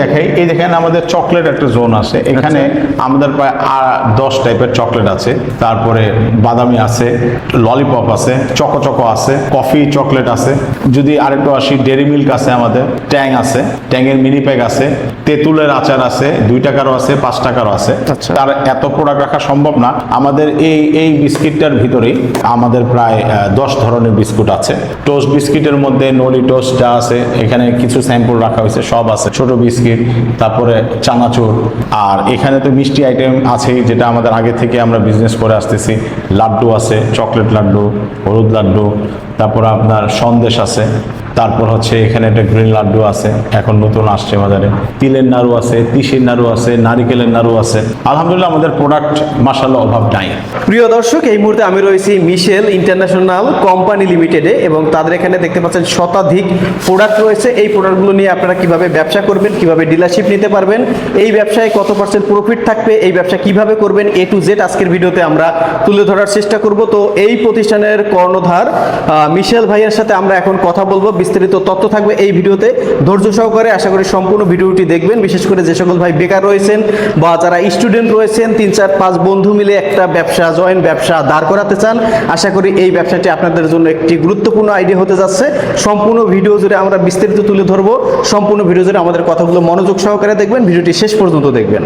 দেখাই এই দেখেন আমাদের চকলেট একটা জোন আছে। এখানে আমাদের প্রায় দশ টাইপের চকলেট আছে। তারপরে বাদামি আছে ললিপপ আছে চকো চকো আছে কফি চকলেট আছে। যদি আরেকটু আসি ডেরি মিল্ক আছে আমাদের ট্যাং আছে ট্যাংয়ের মিনি প্যাক আছে তেঁতুলের আচার আছে দুই টাকারও আছে পাঁচ টাকারও আছে। আচ্ছা। তার এত প্রোডাক্ট রাখা সম্ভব না। আমাদের এই এই বিস্কিটটার ভিতরেই আমাদের প্রায় দশ ধরনের বিস্কুট আছে। টোস্ট বিস্কিটের মধ্যে নলি টোস্ট যা আছে এখানে কিছু স্যাম্পল রাখা হয়েছে সব আছে। ছোট বিস্কিট তারপরে চানাচুর। আর এখানে তো মিষ্টি আইটেম আছেই, যেটা আমাদের আগে থেকে আমরা বিজনেস করে আসতেছি। লাড্ডু আছে চকলেট লাড্ডু, হলুদ লাড্ডু, তারপরে আপনার সন্দেশ আছে। তারপর হচ্ছে এখানে একটা গ্রিন লাড্ডু আছে, এখন নতুন আসছে বাজারে। তিলের নাড়ু আছে, তিসির নাড়ু আছে, নারিকেলের নাড়ু আছে। আলহামদুলিল্লাহ আমাদের প্রোডাক্ট মাসাল্লাহ অভাব নাই। প্রিয় দর্শক, এই মুহূর্তে আমি রয়েছি মিশেল ইন্টারন্যাশনাল কোম্পানি লিমিটেডে এবং তাদের এখানে দেখতে পাচ্ছেন শতাধিক প্রোডাক্ট রয়েছে। এই প্রোডাক্টগুলো নিয়ে আপনারা কীভাবে ব্যবসা করবেন, কীভাবে ডিলারশিপ নিতে পারবেন, এই ব্যবসায় কত পার্সেন্ট প্রফিট থাকবে, এই ব্যবসা কীভাবে করবেন এ টু জেড আজকের ভিডিওতে আমরা তুলে ধরার চেষ্টা করব। তো এই প্রতিষ্ঠানের কর্ণধার মিশেল ভাইয়ের সাথে আমরা এখন কথা বলব। বিস্তারিত তথ্য থাকবে এই ভিডিওতে। ধৈর্য সহকারে আশা করি সম্পূর্ণ ভিডিওটি দেখবেন। বিশেষ করে যে সকল ভাই বেকার রয়েছেন বা যারা স্টুডেন্ট রয়েছেন, তিন চার পাঁচ বন্ধু মিলে একটা ব্যবসা জয়েন্ট ব্যবসা দাঁড় করাতে চান, আশা করি এই ব্যবসাটি আপনাদের জন্য একটি গুরুত্বপূর্ণ আইডিয়া হতে যাচ্ছে। সম্পূর্ণ ভিডিও জুড়ে আমরা বিস্তারিত তুলে ধরবো। সম্পূর্ণ ভিডিও জুড়ে আমাদের কথাগুলো মনোযোগ সহকারে দেখবেন। ভিডিওটি শেষ পর্যন্ত দেখবেন।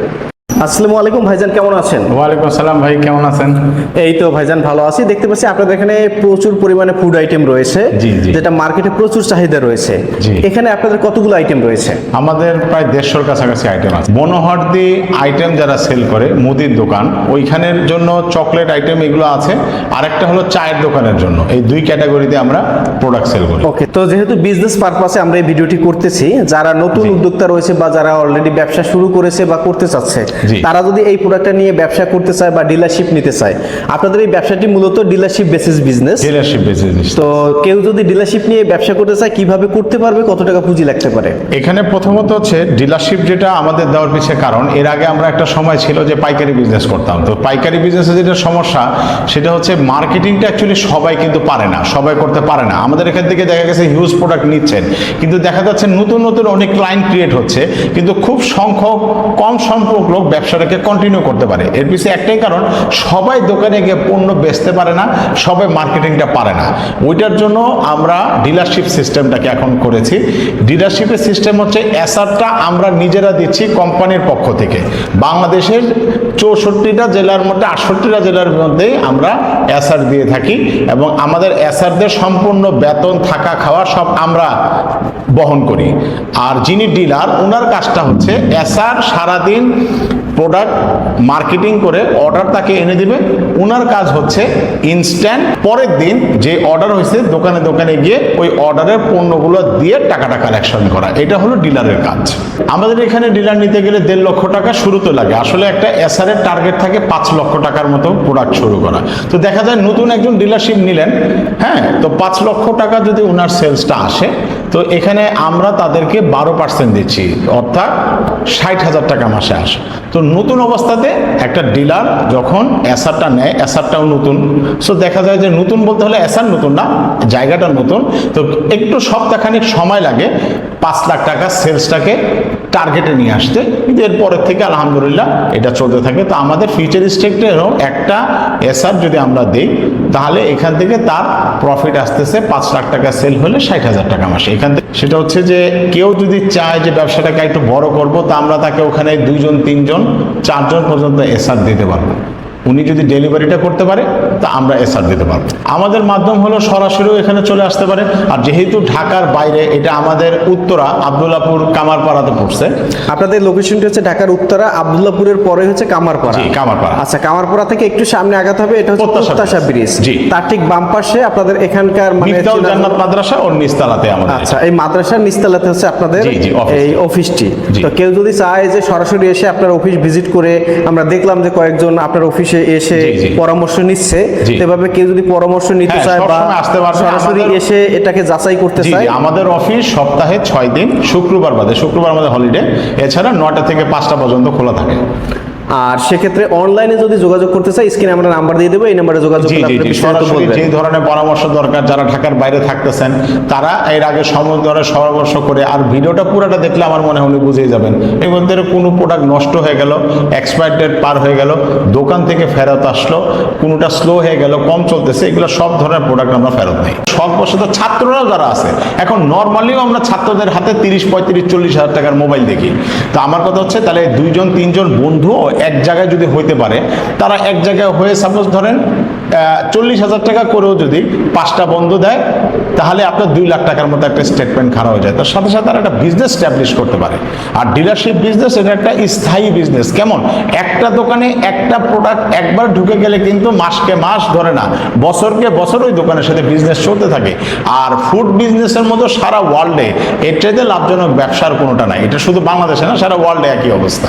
আসসালামু আলাইকুম ভাইজান কেমন আছেন? ওয়ালাইকুম আসসালাম ভাই কেমন আছেন? এই তো ভাইজান ভালো আছি। দেখতে পাচ্ছি আপনাদের এখানে প্রচুর পরিমাণে ফুড আইটেম রয়েছে। যেটা মার্কেটে প্রচুর চাহিদা রয়েছে। এখানে আপনাদের কতগুলো আইটেম রয়েছে? আমাদের প্রায় দেড়শোর কাছাকাছি আইটেম আছে। বনহরদি আইটেম যারা সেল করে মুদির দোকান ওইখানের জন্য চকলেট আইটেম এগুলো আছে। আরেকটা হলো চায়ের দোকানের জন্য। এই দুই ক্যাটাগরিতে আমরা প্রোডাক্ট সেল করি। ওকে তো যেহেতু বিজনেস পারপাসে আমরা এই ভিডিওটি করতেছি যারা নতুন উদ্যোক্তা রয়েছে বা যারা অলরেডি ব্যবসা শুরু করেছে বা করতে চাচ্ছে। তারা যদি এই প্রোডাক্টটা নিয়ে ব্যবসা করতে চায় বা ডিলারশিপ নিতে চায় আপনাদের এই ব্যবসাটি মূলত dealership basis business dealership business তো কেউ যদি ডিলারশিপ নিয়ে ব্যবসা করতে চায় কীভাবে করতে পারবে কত টাকা পুঁজি লাগতে পারে? এখানে প্রথমত হচ্ছে ডিলারশিপ যেটা আমাদের দেওয়ার পিছিয়ে কারণ এর আগে আমরা একটা সময় ছিল যে পাইকারি বিজনেস করতাম। তো পাইকারি বিজনেসে যেটা সমস্যা সেটা হচ্ছে মার্কেটিংটা অ্যাকচুয়ালি সবাই কিন্তু পারে না সবাই করতে পারে না। আমাদের এখান থেকে দেখা গেছে হিউজ প্রোডাক্ট নিচ্ছেন। কিন্তু দেখা যাচ্ছে নতুন নতুন অনেক ক্লায়েন্ট ক্রিয়েট হচ্ছে কিন্তু খুব সংখ্যক কম সংখ্যক লোক ব্যবসাটাকে কন্টিনিউ করতে পারে। এর পিছিয়ে একটাই কারণ, সবাই দোকানে গিয়ে পণ্য বেচতে পারে না, সবাই মার্কেটিংটা পারে না। ওইটার জন্য আমরা ডিলারশিপ সিস্টেমটাকে এখন করেছি। ডিলারশিপের সিস্টেম হচ্ছে অ্যাসারটা আমরা নিজেরা দিচ্ছি কোম্পানির পক্ষ থেকে। বাংলাদেশের চৌষট্টিটা জেলার মধ্যে আটষট্টিটা জেলার মধ্যেই আমরা এসআর দিয়ে থাকি এবং আমাদের এসআরদের সম্পূর্ণ বেতন, থাকা, খাওয়া সব আমরা বহন করি। আর যিনি ডিলার ওনার কাজটা হচ্ছে এসআর সারাদিন প্রোডাক্ট মার্কেটিং করে অর্ডার তাকে এনে দিবে। ওনার কাজ হচ্ছে ইনস্ট্যান্ট পরের দিন যে অর্ডার হয়েছে, দোকানে দোকানে গিয়ে ওই অর্ডারের পণ্যগুলো দিয়ে টাকাটা কালেকশন করা। এটা হলো ডিলারের কাজ। আমাদের এখানে ডিলার নিতে গেলে দেড় লক্ষ টাকা শুরুতে লাগে। আসলে একটা এসআর এর টার্গেট থাকে পাঁচ লক্ষ টাকার মতো প্রোডাক্ট শুরু করা। তো দেখা যায় নতুন একজন ডিলারশিপ নিলেন হ্যাঁ? তো পাঁচ লক্ষ টাকা যদি ওনার সেলসটা আসে তো এখানে আমরা তাদেরকে বারো পার্সেন্ট দিচ্ছি, অর্থাৎ ষাট হাজার টাকা মাসে আসে। তো নতুন অবস্থাতে একটা ডিলার যখন অ্যাসারটা নেয় অ্যাসারটাও নতুন। সো দেখা যায় যে নতুন বলতে হলে অ্যাসার নতুন না, জায়গাটা নতুন। তো একটু সপ্তাহখানিক সময় লাগে, পাঁচ লাখ টাকা সেলসটাকে টার্গেটে নিয়ে আসতে। কিন্তু এরপরের থেকে আলহামদুলিল্লাহ এটা চলতে থাকে। তো আমাদের ফিউচার স্টেটেরও একটা এসআর যদি আমরা দিই, তাহলে এখান থেকে তার প্রফিট আসতেছে পাঁচ লাখ টাকা সেল হলে ষাট হাজার টাকা মাসে। এখান থেকে সেটা হচ্ছে যে কেউ যদি চায় যে ব্যবসাটাকে একটু বড় করব, তা আমরা তাকে ওখানে দুইজন, তিনজন, চারজন পর্যন্ত এসআর দিতে পারব। উনি যদি ডেলিভারিটা করতে পারে তা আমরা এসআর দিতে পারব। আমাদের মাধ্যম হলো সরাসরিও এখানে চলে আসতে পারে আর যেহেতু ঢাকার বাইরে এটা আমাদের উত্তরা আবদুল্লাপুর কামারপাড়াতে পড়ছে। আপনাদের লোকেশনটি হচ্ছে ঢাকার উত্তরা আবদুল্লাপুরের পরে হচ্ছে কামারপাড়া। কামারপাড়া। আচ্ছা কামারপাড়া থেকে একটু সামনে আগাতে হবে এটা হচ্ছে প্রত্যাশা ব্রিজ। জি। তার ঠিক বাম পাশে আপনাদের এখানকার মানে জান্নাত মাদ্রাসা ওর নিস্তালাতে আমাদের আচ্ছা এই মাদ্রাসার নিস্তালাতে হচ্ছে আপনাদের। এই অফিসটি তো কেউ যদি চায় যে সরাসরি এসে আপনার অফিস ভিজিট করে আমরা দেখলাম যে কয়েকজন আপনার অফিসে এসে জি। পরামর্শ নিচ্ছে এভাবে কেউ যদি পরামর্শ নিতে হ্যাঁ, চায় বা আসতে পারে। সরাসরি এসে এটাকে যাচাই করতে চায়। আমাদের অফিস সপ্তাহে ছয় দিন শুক্রবার বাদে শুক্রবার আমাদের হলিডে এছাড়া নটা থেকে পাঁচটা পর্যন্ত খোলা থাকে। আর সেক্ষেত্রে অনলাইনে যদি যোগাযোগ করতে চাই স্ক্রিনে আমরা নাম্বার দিয়ে দেবো এই নাম্বারে যোগাযোগ সরাসরি যে ধরনের পরামর্শ দরকার যারা ঢাকার বাইরে থাকতেছেন তারা এর আগে সময় ধরে পরামর্শ করে আর ভিডিওটা পুরোটা দেখলে আমার মনে উনি বুঝেই যাবেন। এর মধ্যে কোনো প্রোডাক্ট নষ্ট হয়ে গেল এক্সপায়ার ডেট পার হয়ে গেল দোকান থেকে ফেরত আসলো কোনোটা স্লো হয়ে গেল কম চলতেছে এগুলো সব ধরনের প্রোডাক্ট আমরা ফেরত নেই। সর্বশত ছাত্ররাও যারা আছে এখন নর্মালিও আমরা ছাত্রদের হাতে তিরিশ পঁয়ত্রিশ চল্লিশ হাজার টাকার মোবাইল দেখি। তো আমার কথা হচ্ছে তাহলে দুইজন তিনজন বন্ধু এক জায়গায় যদি হইতে পারে, তারা এক জায়গায় হয়ে সাপোজ ধরেন চল্লিশ হাজার টাকা করেও যদি পাঁচটা বন্ধ দেয়, তাহলে আপনার দুই লাখ টাকার মতো একটা স্টেটমেন্ট খারাপ হয়ে যায়। তার সাথে সাথে তারা একটা বিজনেস স্ট্যাবলিশ করতে পারে। আর ডিলারশিপ বিজনেস এটা একটা স্থায়ী বিজনেস কেমন? একটা দোকানে একটা প্রোডাক্ট একবার ঢুকে গেলে কিন্তু মাসকে মাস ধরে না, বছরকে বছর ওই দোকানের সাথে বিজনেস চলতে থাকে। আর ফুড বিজনেসের মতো সারা ওয়ার্ল্ডে এর চাইতে লাভজনক ব্যবসার কোনোটা নাই। এটা শুধু বাংলাদেশে না, সারা ওয়ার্ল্ডে একই অবস্থা।